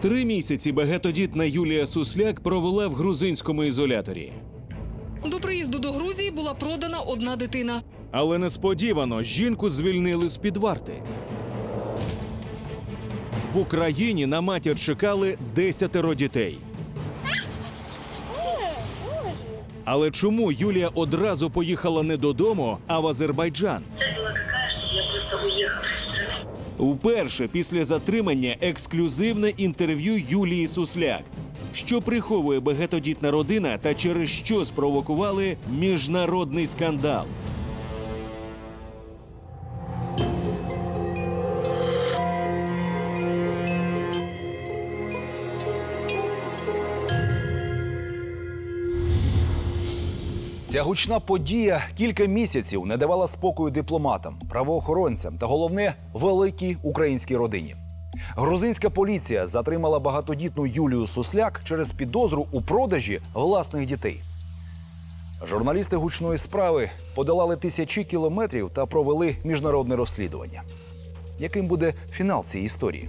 Три місяці багатодітна Юлія Сусляк провела в грузинському ізоляторі. До приїзду до Грузії була продана одна дитина. Але несподівано жінку звільнили з під варти. В Україні на матір чекали десятеро дітей. Але чому Юлія одразу поїхала не додому, а в Азербайджан? Вперше після затримання ексклюзивне інтерв'ю Юлії Сусляк. Що приховує багатодітна родина та через що спровокували міжнародний скандал? Ця гучна подія кілька місяців не давала спокою дипломатам, правоохоронцям та головне великій українській родині. Грузинська поліція затримала багатодітну Юлію Сусляк через підозру у продажі власних дітей. Журналісти гучної справи подолали тисячі кілометрів та провели міжнародне розслідування. Яким буде фінал цієї історії?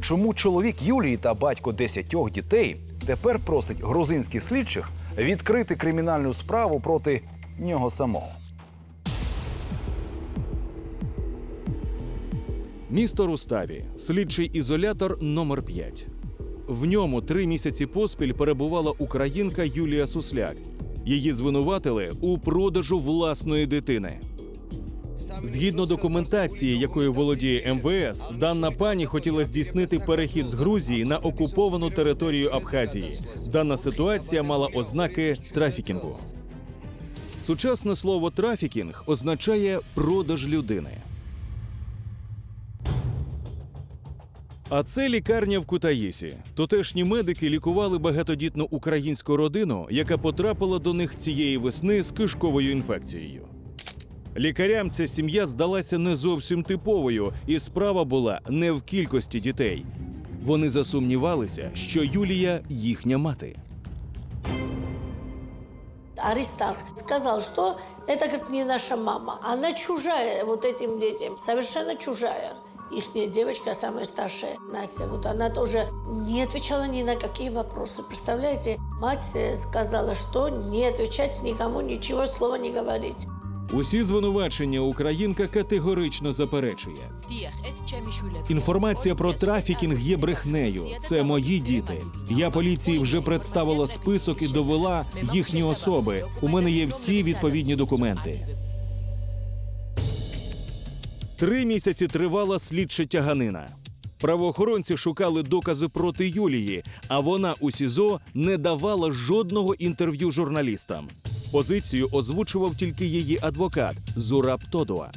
Чому чоловік Юлії та батько десятьох дітей тепер просить грузинських слідчих відкрити кримінальну справу проти нього самого? Місто Руставі, слідчий ізолятор номер 5 В ньому три місяці поспіль перебувала українка Юлія Сусляк. Її звинуватили у продажу власної дитини. Згідно документації, якою володіє МВС, дана пані хотіла здійснити перехід з Грузії на окуповану територію Абхазії. Дана ситуація мала ознаки трафікінгу. Сучасне слово трафікінг означає продаж людини. А це лікарня в Кутаїсі. Тутешні медики лікували багатодітну українську родину, яка потрапила до них цієї весни з кишковою інфекцією. Лікарям ця сім'я здалася не зовсім типовою, і справа була не в кількості дітей. Вони засумнівалися, що Юлія їхня мати. Аристарх сказал, что это, говорит, не наша мама. Она чужая вот этим детям, совершенно чужая. Ихняя девочка, самая старшая, Настя, вот она тоже не отвечала ни на какие вопросы. Представляете, мать э, сказала, что не отвечать никому, ничего слова не говорить. Усі звинувачення українка категорично заперечує. Інформація про трафікінг є брехнею. Це мої діти. Я поліції вже представила список і довела їхні особи. У мене є всі відповідні документи. Три місяці тривала слідча тяганина. Правоохоронці шукали докази проти Юлії, а вона у СІЗО не давала жодного інтерв'ю журналістам. Позицію озвучував тільки її адвокат Зураб Тодуа.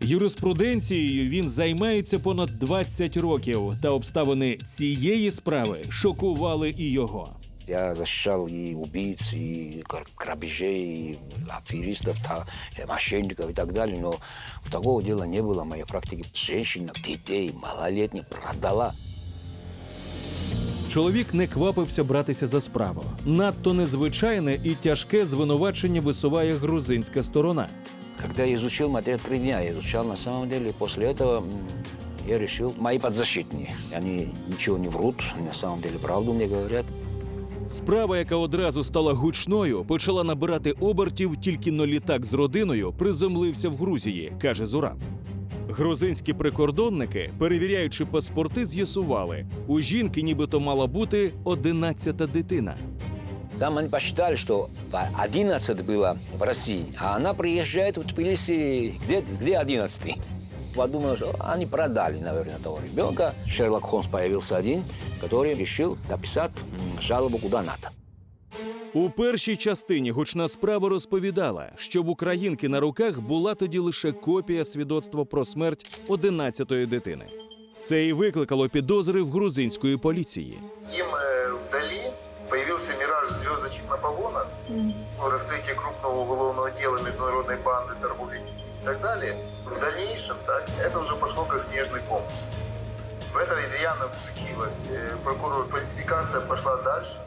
Юриспруденцією він займається понад 20 років, та обставини цієї справи шокували і його. Я защищал и убийц, и грабежей, и аферистов, э, мошенников и так далее. Но такого дела не было в моей практике. Женщина, детей, малолетних продала. Чоловік не квапився братися за справу. Надто незвичайне і тяжке звинувачення висуває грузинська сторона. Когда я изучил материал три дня, я изучал на самом деле. После этого я решил, мои подзащитные, они ничего не врут, на самом деле правду мне говорят. Справа, яка одразу стала гучною, почала набирати обертів, тільки но літак з родиною приземлився в Грузії, каже Зураб. Грузинські прикордонники, перевіряючи паспорти, з'ясували, у жінки нібито мала бути одинадцята дитина. Там они посчитали, что 11 было в России, а она приезжает в Тбилиси, где, где 11 Подумал, что они продали, наверное, того ребенка. Шерлок Холмс появился один, который решил написать жалобу куда надо. У першій частині гучна справа розповідала, що в українки на руках була тоді лише копія свідоцтва про смерть 11-ї дитини. Це і викликало підозри в грузинської поліції. Им э, вдали появился мираж звездочек на погонах, ну, раскрытие крупного уголовного дела международной банды, торговли и так далее. В дальнейшем так, это уже пошло как снежный ком. В это рьяно включилась э, прокурор. Фальсификация пошла дальше.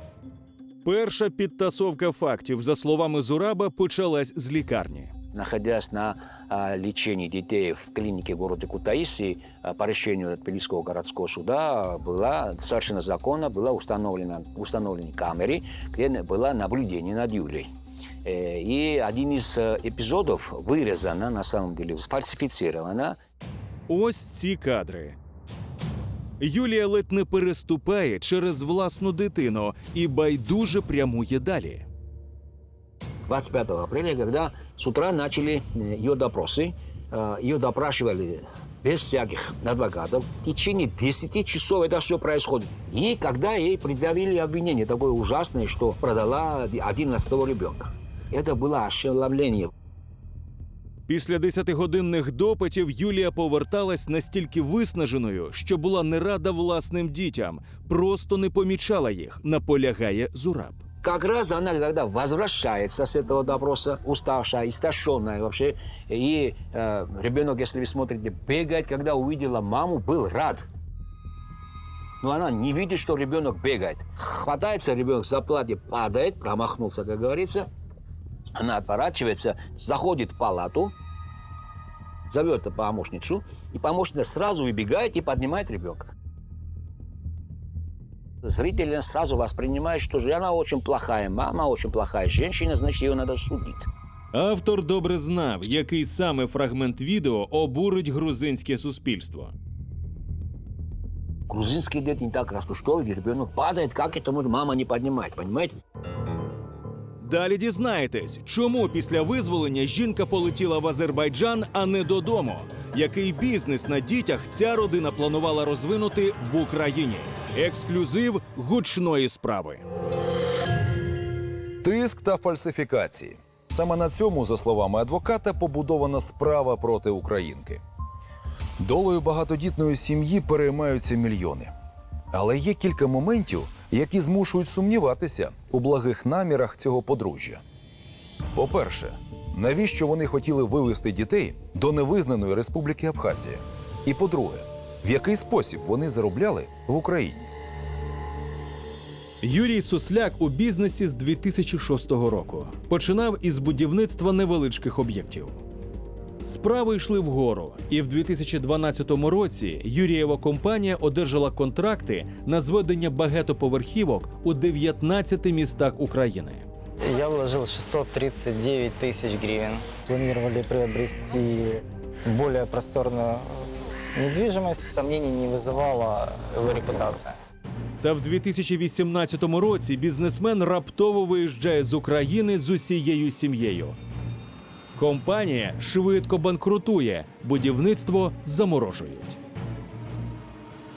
Перша підтасовка фактів, за словами Зураба, почалась з лікарні. Находясь на а, лечении детей в клинике города Кутаиси, а, по решению Тбилисского городского суда была совершенно законно была установлена, установлены камеры, где было наблюдение над Юлей. Э, И один из э, эпизодов вырезано, на самом деле, сфальсифицировано. Ось ці кадри. Юлія ледь не переступає через власну дитину і байдуже прямує далі. 25 апреля, когда с утра начали э, ее допросы, э, ее допрашивали без всяких адвокатов. В течение 10 часов это все происходит. И когда ей предъявили обвинение такое ужасное, что продала 11 ребенка. Это было ошеломление. Після десятигодинних допитів Юлія поверталась настільки виснаженою, що була не рада власним дітям, просто не помічала їх, наполягає Зураб. Как раз она, когда возвращается с этого допроса, уставшая, истощенная вообще, и э, ребенок, если вы смотрите, бегает, когда увидела маму, был рад. Но она не видит, что ребенок бегает. Хватается ребенок за платье, падает, промахнулся, как говорится. Она отворачивается, заходит в палату, зовет помощницу, и помощница сразу выбегает и поднимает ребенка. Зрители сразу воспринимают, что же она очень плохая мама, очень плохая женщина, значит, ее надо судить. Автор добре знав, який саме фрагмент відео обурить грузинське суспільство. Грузинские дети не так растут. Что ребенок падает, как это может мама не поднимать, понимаете? Далі дізнаєтесь, чому після визволення жінка полетіла в Азербайджан, а не додому. Який бізнес на дітях ця родина планувала розвинути в Україні? Ексклюзив гучної справи. Тиск та фальсифікації. Саме на цьому, за словами адвоката, побудована справа проти українки. Долею багатодітної сім'ї переймаються мільйони. Але є кілька моментів, які змушують сумніватися у благих намірах цього подружжя. По-перше, навіщо вони хотіли вивезти дітей до невизнаної республіки Абхазія? І по-друге, в який спосіб вони заробляли в Україні? Юрій Сусляк у бізнесі з 2006 року починав із будівництва невеличких об'єктів. Справи йшли вгору, і в 2012 році Юрієва компанія одержала контракти на зведення багатоповерхівок у 19 містах України. Я вложил 639 тысяч гривен. Планировали приобрести более просторную недвижимость. Сомнений не вызывала его репутация. Та в 2018 році бізнесмен раптово виїжджає з України з усією сім'єю. Компанія швидко банкрутує, будівництво заморожують.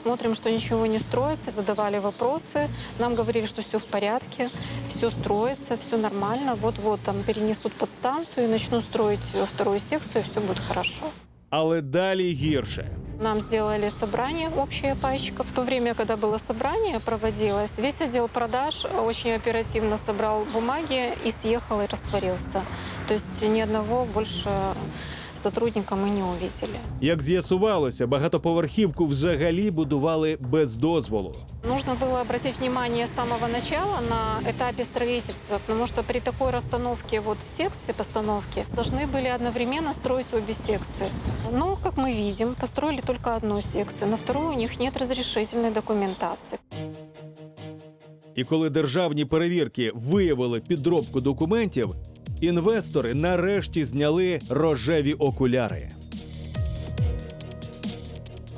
Смотрим, что ничего не строится, задавали вопросы. Нам говорили, что все в порядке, все строится, все нормально. Вот-вот там перенесут подстанцию и начнут строить э, вторую секцию, и все будет хорошо. Але далі гірше. Нам сделали собрание общее пайщиков. В то время, когда было собрание, проводилось, весь отдел продаж очень оперативно собрал бумаги и съехал и растворился. То есть ни одного больше сотрудника мы не увидели. Як з'ясувалося, багатоповерхівку взагалі будували без дозволу. Нужно было обратить внимание с самого начала на этапе строительства, потому что при такой расстановке вот секций постановки должны были одновременно строить обе секции. Но, как мы видим, построили только одну секцию, на вторую у них нет разрешительной документации. І коли державні перевірки виявили підробку документів, інвестори нарешті зняли рожеві окуляри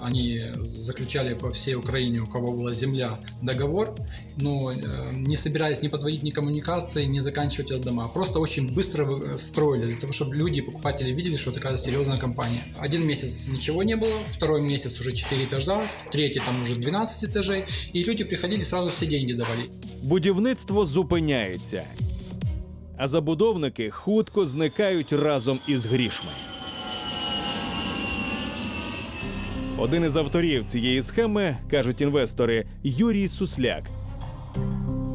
Они заключали по всей Украине, у кого была земля, договор, но э, не собирались не подводить ни коммуникации, не заканчивать этот дома. Просто очень быстро вы- строили, для того, чтобы люди, покупатели видели, что такая серьезная компания. Один месяц ничего не было, второй месяц уже 4 этажа, третий там уже 12 этажей, и люди приходили, сразу все деньги давали. Будівництво зупиняється, а забудовники хутко зникають разом із грішми. Один із авторів цієї схеми, кажуть інвестори, Юрій Сусляк,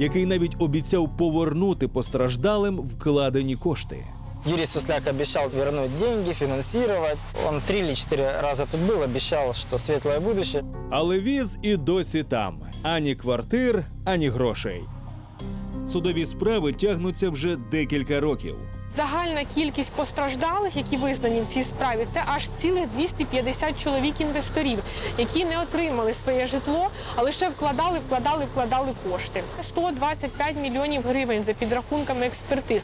який навіть обіцяв повернути постраждалим вкладені кошти. Юрий Сусляк обещал вернуть деньги, финансировать. Он три или четыре раза тут был, обещал, что светлое будущее. Але віз і досі там ані квартир, ані грошей. Судові справи тягнуться вже декілька років. Загальна кількість постраждалих, які визнані в цій справі, це аж цілих 250 чоловік інвесторів, які не отримали своє житло, а лише вкладали, вкладали, вкладали кошти. 125 мільйонів гривень за підрахунками експертиз.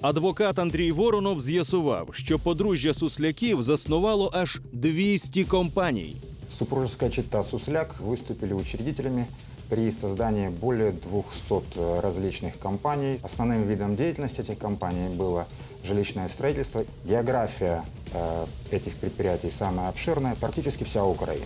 Адвокат Андрій Воронов з'ясував, що подружжя сусляків заснувало аж 200 компаній. Супружеская чита Сусляк выступили учредителями при создании более 200 э, различных компаний. Основным видом деятельности этих компаний было жилищное строительство. География э, этих предприятий самая обширная, практически вся Украина.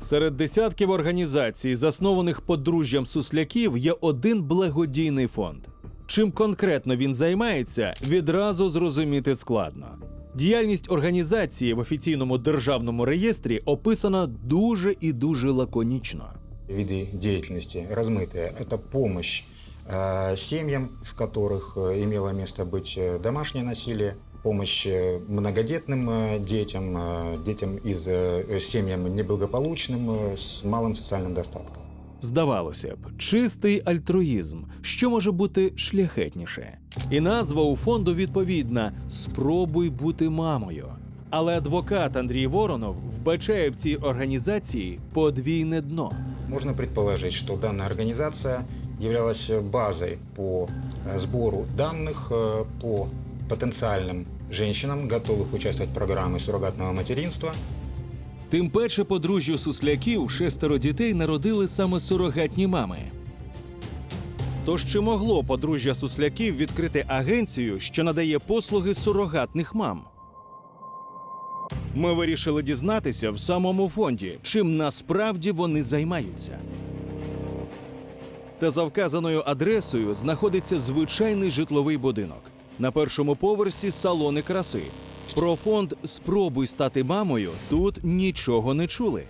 Серед десятків організацій, заснованих подружжям сусляків, є один благодійний фонд. Чим конкретно він займається, відразу зрозуміти складно. Діяльність організації в офіційному державному реєстрі описана дуже і дуже лаконічно. Виды деятельности размытые. Это помощь э, семьям, в которых э, имело место быть э, домашнее насилие, помощь э, многодетным э, детям, э, детям из э, семьям неблагополучным, э, с малым социальным достатком. Здавалося б, чистий альтруїзм, що може бути шляхетніше. І назва у фонду відповідна Спробуй бути мамою. Але адвокат Андрій Воронов вбачає в цій організації подвійне дно. Можно предположить, что данная организация являлась базой по э, сбору данных э, по потенциальным женщинам, готовых участвовать в программе суррогатного материнства. Тим паче подружжю сусляків шестеро дітей народили саме сурогатні мами. Тож чи могло подружжя сусляків відкрити агенцію, що надає послуги сурогатних мам? Ми вирішили дізнатися в самому фонді, чим насправді вони займаються. Та за вказаною адресою знаходиться звичайний житловий будинок. На першому поверсі салони краси. Про фонд Спробуй стати мамою тут нічого не чули.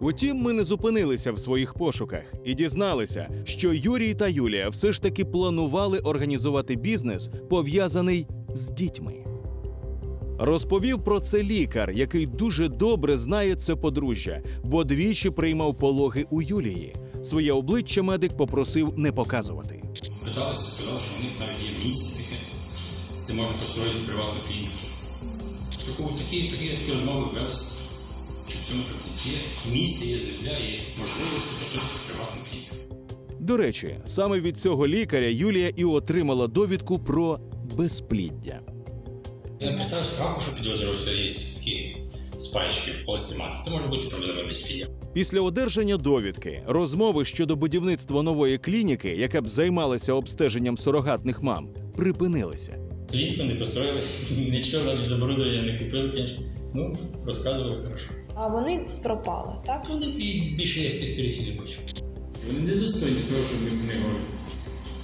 Утім, ми не зупинилися в своїх пошуках і дізналися, що Юрій та Юлія все ж таки планували організувати бізнес, пов'язаний з дітьми. Розповів про це лікар, який дуже добре знає це подружжя, бо двічі приймав пологи у Юлії. Своє обличчя медик попросив не показувати. Питалися, сказали, що у них навіть є місце таке, де можна построїти приватну клініку. Такі, такі розмови велися, що в цьому так є місце, є земля, є клініку. До речі, саме від цього лікаря Юлія і отримала довідку про безпліддя. Я написав справку, що підозрювався є такі спайчики в полості матки. Це може бути проблема безпліддя. Після одержання довідки розмови щодо будівництва нової клініки, яка б займалася обстеженням сурогатних мам, припинилися. Клініку не построїли, нічого навіть заборудовання не купили. Ну, розказували хорошо. А вони пропали, так? Вони більше я з тих перехід не бачу. Вони не достойні того, щоб їх не.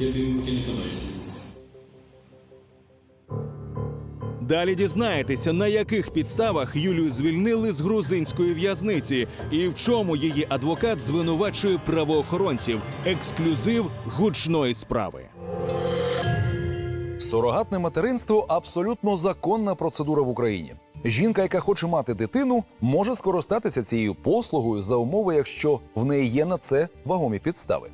Я б їм руки не подаюся. Далі дізнаєтеся, на яких підставах Юлію звільнили з грузинської в'язниці і в чому її адвокат звинувачує правоохоронців. Ексклюзив гучної справи. Сурогатне материнство абсолютно законна процедура в Україні. Жінка, яка хоче мати дитину, може скористатися цією послугою за умови, якщо в неї є на це вагомі підстави.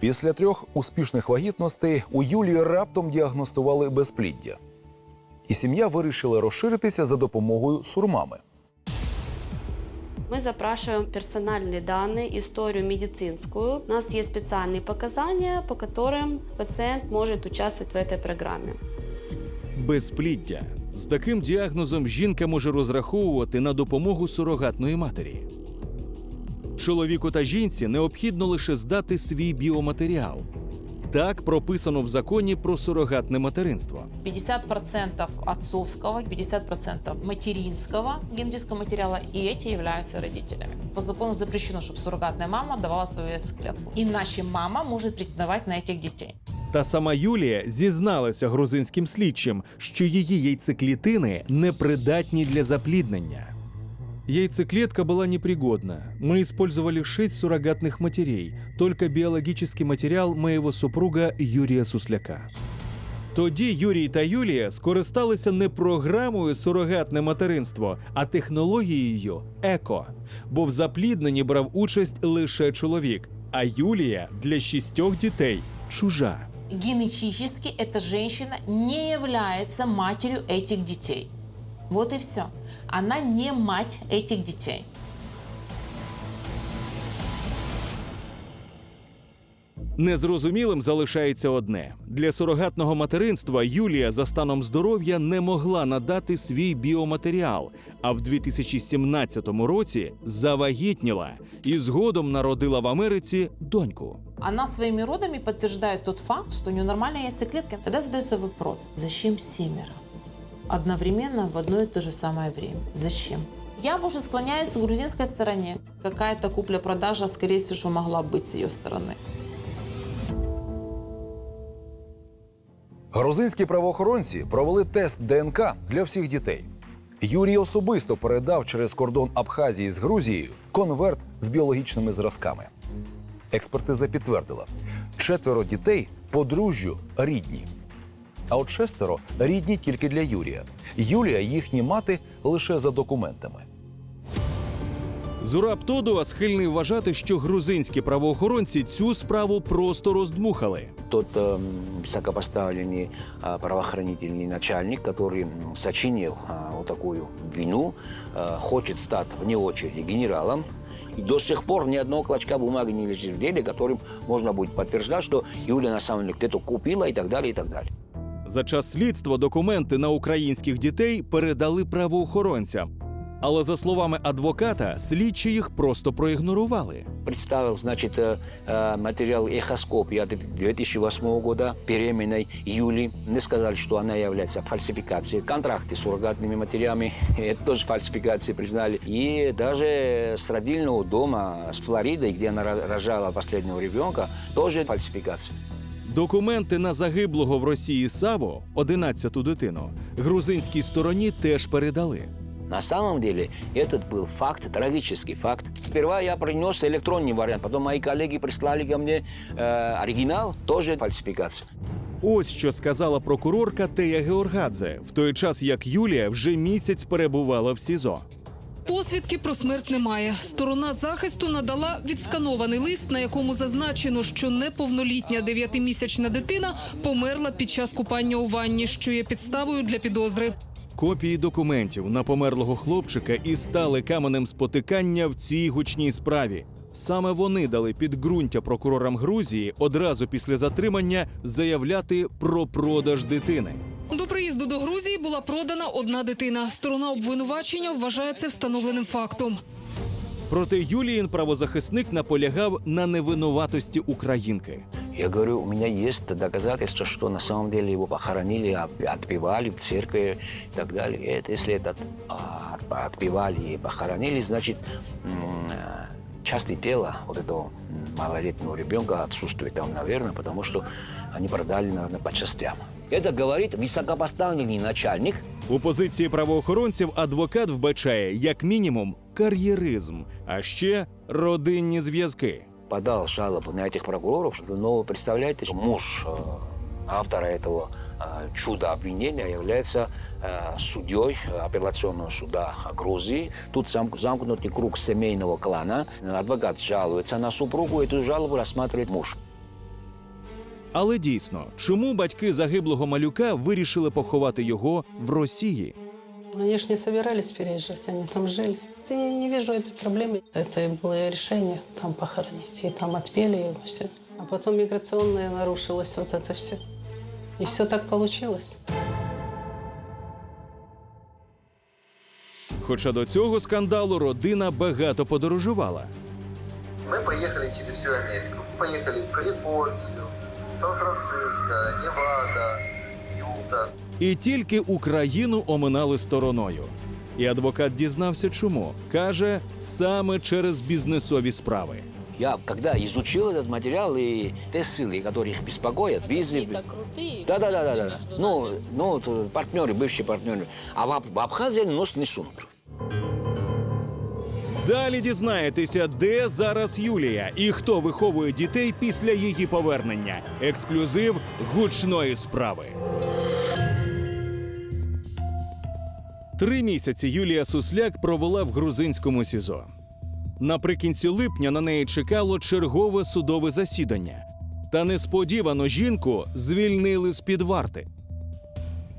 Після трьох успішних вагітностей у Юлії раптом діагностували безпліддя. І сім'я вирішила розширитися за допомогою сурмами. Мы запрашиваем персональные данные, историю медицинскую. У нас есть специальные показания, по которым пациент может участвовать в этой программе. Безпліддя. з таким діагнозом жінка може розраховувати на допомогу сурогатної матері. Чоловіку та жінці необхідно лише здати свій біоматеріал. Так прописано в законі про сурогатне материнство. 50% отцовского, 50% материнского генетического материала, и эти являются родителями. По закону запрещено, чтобы суррогатная мама давала свою яйцеклетку. Иначе мама может претендовать на этих детей. Та сама Юлія зізналася грузинським слідчим, що її яйцеклітини непридатні для запліднення. Яйцеклетка была непригодна. Мы использовали шесть суррогатных матерей, только биологический материал моего супруга Юрия Сусляка. Тоді Юрій та Юлія скористалися не програмою сурогатне материнство, а технологією еко. Бо в заплідненні брав участь лише чоловік, а Юлія для шістьох дітей чужа. Генетически эта женщина не является матерью этих детей. Вот и все. Она не мать этих детей. Незрозумілим залишається одне: для сурогатного материнства Юлія за станом здоров'я не могла надати свій біоматеріал, а в 2017 році завагітніла і згодом народила в Америці доньку. Она своими родами подтверждает тот факт, что у нее нормальная яйцеклетка. Тогда задается вопрос, зачем семеро? Одновременно в одно и то же самое время. Зачем? Я больше склоняюсь к грузинской стороне. Какая-то купля-продажа, скорее всего, могла быть с ее стороны. Грузинські правоохоронці провели тест ДНК для всіх дітей. Юрій особисто передав через кордон Абхазії з Грузією конверт з біологічними зразками. Експертиза підтвердила: четверо дітей подружжю рідні. А от шестеро рідні тільки для Юрія. Юлія їхні мати лише за документами. Зураб Тодуа схильний вважати, що грузинські правоохоронці цю справу просто роздмухали. Тот э, высокопоставленный э, правоохранительный начальник, который м, сочинил э, вот такую вину, э, хочет стать вне очереди генералом. И до сих пор ни одного клочка бумаги не лежит в деле, которым можно будет подтверждать, что Юля на самом деле где-то купила и так далее, и так далее. За час слідства документи на українських дітей передали правоохоронцям. Але за словами адвоката, слідчі їх просто проігнорували. Представил, значит, э, э, материал эхоскопии от 2008 года беременной Юли. Мне сказали, что она является фальсификацией. Контракты с суррогатными матерями, это тоже фальсификации признали. И даже с родильного дома с Флоридой, где она ро- рожала последнего ребенка, тоже фальсификация. Документи на загиблого в Росії Саву, 11-ту дитину, грузинській стороні теж передали. На самом деле этот был факт, трагический факт. Сперва я принес электронный вариант, потом мои коллеги прислали ко мне э, оригинал, тоже фальсификация. Ось що сказала прокурорка Тея Георгадзе, в той час як Юлія вже місяць перебувала в СІЗО. Посвідки про смерть немає. Сторона захисту надала відсканований лист, на якому зазначено, що неповнолітня дев'ятимісячна дитина померла під час купання у ванні, що є підставою для підозри. Копії документів на померлого хлопчика і стали каменем спотикання в цій гучній справі. Саме вони дали підґрунтя прокурорам Грузії одразу після затримання заявляти про продаж дитини. До приїзду до Грузії була продана одна дитина. Сторона обвинувачення вважає це встановленим фактом. Проте Юліїн правозахисник наполягав на невинуватості українки. Я говорю, у меня есть доказательства, что на самом деле его похоронили, об- отпевали в церкви и так далее. И это, если это а, отпевали и похоронили, значит, м, э, части тела вот этого м, малолетнего ребенка отсутствует там, наверное, потому что они продали, наверное, по частям. Это говорит высокопоставленный начальник, У позиції правоохоронців адвокат вбачає як мінімум кар'єризм, а ще родинні зв'язки. подал жалобу на этих прокуроров. Но представляете, муж э, автора этого э, чуда обвинения является э, судьей апелляционного суда Грузии. Тут зам- замкнутый круг семейного клана. Адвокат жалуется на супругу, эту жалобу рассматривает муж. Але дійсно, чому батьки загиблого малюка вирішили поховати його в Росії? Они же не собирались переезжать, они там жили. Я не, не вижу этой проблемы. Это и было решение там похоронить. И там отпели его все. А потом миграционное нарушилось вот это все. И все так получилось. Хоча до цього скандалу родина багато подорожувала. Мы поехали через всю Америку. Поехали в Калифорнию, Сан-Франциско, Невада, Юта. І тільки Україну оминали стороною. І адвокат дізнався, чому каже саме через бізнесові справи. Я когда изучил этот материал и те ссылки, которые их беспокоят, визы... Да, да, да, да, да. Ну, ну, вот, э, партнеры, бывшие партнеры. А в, Аб- в Абхазии нос не сунут. Далі дізнаєтеся, де зараз Юлія і хто виховує дітей після її повернення. Ексклюзив гучної справи. Три місяці Юлія Сусляк провела в грузинському СІЗО. Наприкінці липня на неї чекало чергове судове засідання. Та несподівано жінку звільнили з під варти.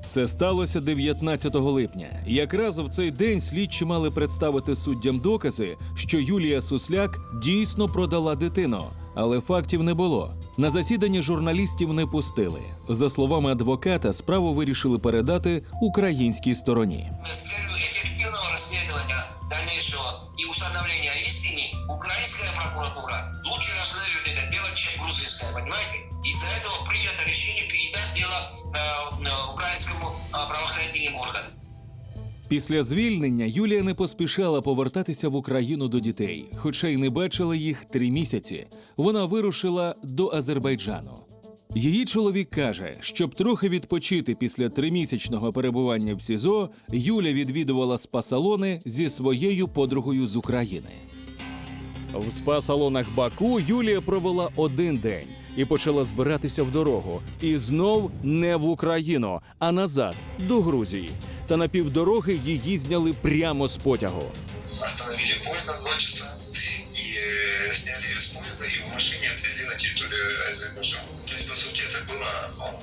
Це сталося 19 липня. Якраз в цей день слідчі мали представити суддям докази, що Юлія Сусляк дійсно продала дитину, але фактів не було. На засіданні журналістів не пустили. За словами адвоката, справу вирішили передати українській стороні. Э, органам. Після звільнення Юлія не поспішала повертатися в Україну до дітей, хоча й не бачила їх три місяці. Вона вирушила до Азербайджану. Її чоловік каже, щоб трохи відпочити після тримісячного перебування в СІЗО, Юля відвідувала спа-салони зі своєю подругою з України. В спа-салонах Баку Юлія провела один день і почала збиратися в дорогу. І знов не в Україну, а назад до Грузії. Та на півдороги її зняли прямо з потягу. Остановили поезд на два часа и э, сняли ее с поезда и в машине отвезли на территорию Азербайджана. То есть, по сути, это было, ну,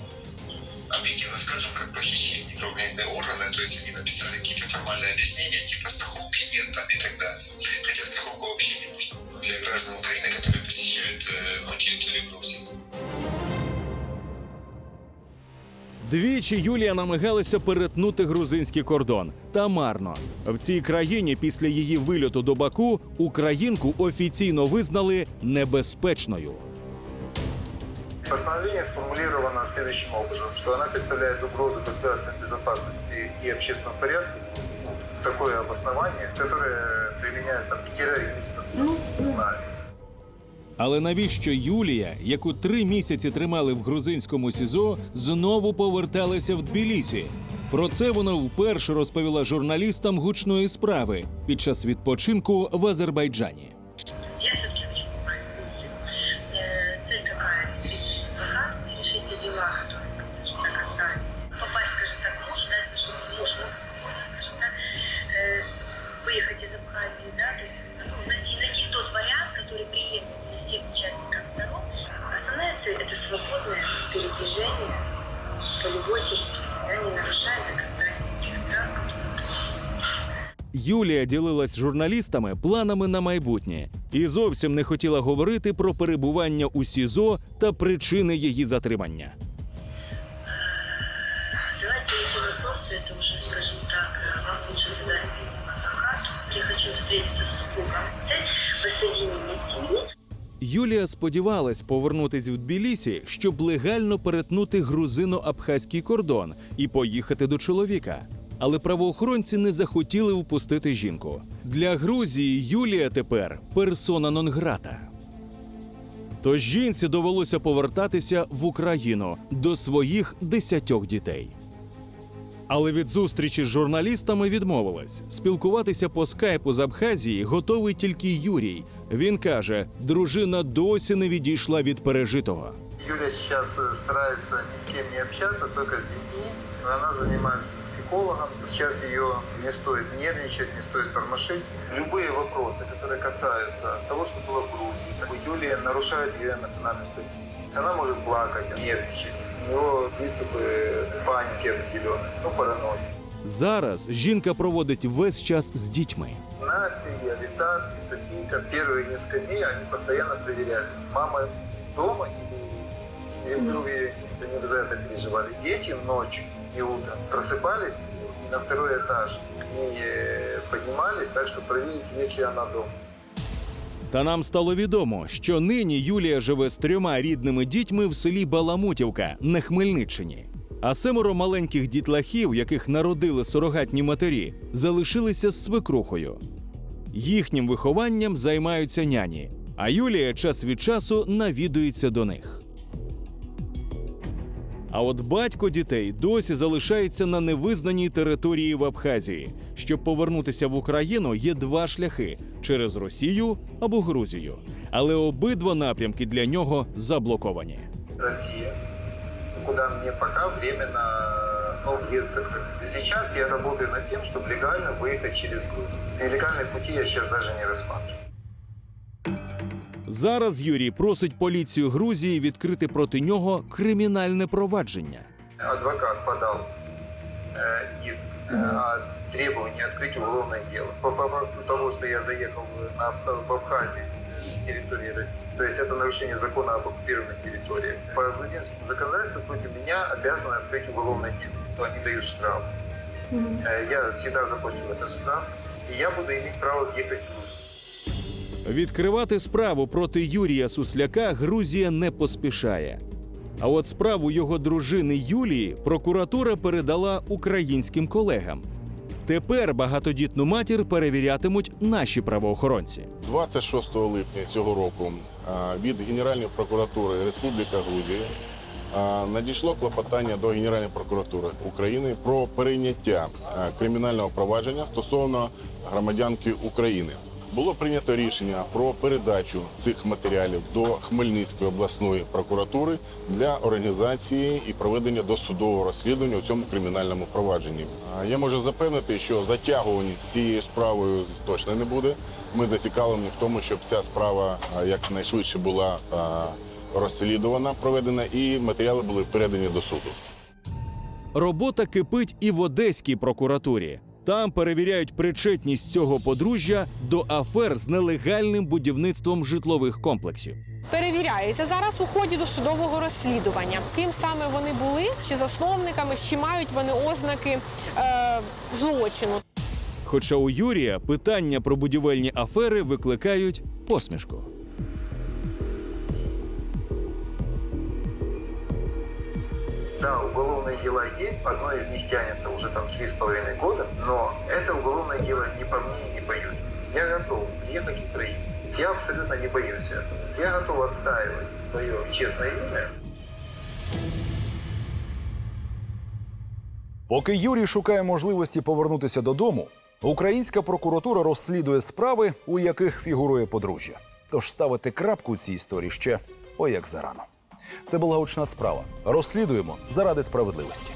объективно скажем, как похищение правоохранительные органы. То есть, они написали какие-то формальные объяснения, типа страховки нет там и так далее. Хотя страховка вообще не нужна для граждан Украины, которые посещают э, ну, территорию Грузии. Двічі Юлія намагалася перетнути грузинський кордон. Та марно. В цій країні після її вильоту до Баку українку офіційно визнали небезпечною. Постановление сформулировано следующим образом, что она представляет угрозу государственной безопасности и общественному порядку. Ну, Такое обоснование, которое применяют там, к террористам, не знаю. Але навіщо Юлія, яку три місяці тримали в грузинському СІЗО, знову поверталася в Тбілісі? Про це вона вперше розповіла журналістам гучної справи під час відпочинку в Азербайджані. Юлія ділилась з журналістами планами на майбутнє і зовсім не хотіла говорити про перебування у СІЗО та причини її затримання. Юлія сподівалась повернутись в Тбілісі, щоб легально перетнути грузино-абхазький кордон і поїхати до чоловіка. Але правоохоронці не захотіли впустити жінку. Для Грузії Юлія тепер персона нон-грата. Тож жінці довелося повертатися в Україну до своїх десятьох дітей Але від зустрічі з журналістами відмовилась. Спілкуватися по скайпу з Абхазії готовий тільки Юрій. Він каже, дружина досі не відійшла від пережитого. Юля сейчас э, старается ни с кем не общаться, только с детьми. Она занимается психологом. Сейчас ее не стоит нервничать, не стоит тормошить. Любые вопросы, которые касаются того, что было в Грузии, у Юлии нарушают ее национальную статью. Она может плакать, нервничать. У него приступы паники определенной, ну, паранойи. Зараз жінка проводить весь час з дітьми. Настя, и Алистан, и Софийка первые несколько дней они постоянно проверяли, мама дома или, или вдруг и они за это переживали. Дети ночью и утром просыпались и на второй этаж к ней э, поднимались, так что проверить, если она дома. Та нам стало відомо, що нині Юлія живе з трьома рідними дітьми в селі Баламутівка на Хмельниччині. А семеро маленьких дітлахів, яких народили сурогатні матері, залишилися з свекрухою. Їхнім вихованням займаються няні, а Юлія час від часу навідується до них. А от батько дітей досі залишається на невизнаній території в Абхазії. Щоб повернутися в Україну, є два шляхи через Росію або Грузію. Але обидва напрямки для нього заблоковані. Россия, куда мне пока временно ну, въезд закрыт. Сейчас я работаю над тем, чтобы легально выехать через Грузию. Нелегальные пути я сейчас даже не рассматриваю. Зараз Юрій просить поліцію Грузії відкрити проти нього кримінальне провадження. Адвокат подал э, иск э, о требовании открыть уголовное дело по поводу того, что я заехал на, в Абхазию с территории России. То есть это нарушение закона об оккупированных территориях. По грузинскому законодательству против меня обязаны открыть уголовное дело. То они дают штраф. Э, Я всегда заплачу этот штраф, и я буду иметь право въехать в Грузию. Відкривати справу проти Юрія Сусляка Грузія не поспішає. А от справу його дружини Юлії прокуратура передала українським колегам. Тепер багатодітну матір перевірятимуть наші правоохоронці. 26 липня цього року від Генеральної прокуратури Республіки Грузія надійшло клопотання до Генеральної прокуратури України про перейняття кримінального провадження стосовно громадянки України. Було прийнято рішення про передачу цих матеріалів до Хмельницької обласної прокуратури для організації і проведення досудового розслідування у цьому кримінальному провадженні. Я можу запевнити, що затягування з цією справою точно не буде. Ми зацікавлені в тому, щоб ця справа якнайшвидше була розслідувана, проведена, і матеріали були передані до суду. Робота кипить і в Одеській прокуратурі. Там перевіряють причетність цього подружжя до афер з нелегальним будівництвом житлових комплексів. Перевіряється зараз у ході досудового розслідування, ким саме вони були, чи засновниками, чи мають вони ознаки е, злочину. Хоча у Юрія питання про будівельні афери викликають посмішку. Да, уголовные дела есть, одно из них тянется уже там три с половиной года, но это уголовное дело не по мне и не по Юле. Я готов приехать в Украину. Я абсолютно не боюсь этого. Я готов отстаивать свое честное имя. Поки Юрій шукає можливості повернутися додому, українська прокуратура розслідує справи, у яких фігурує подружжя. Тож ставити крапку у цій історії ще о як зарано. Це була очна справа. Розслідуємо заради справедливості.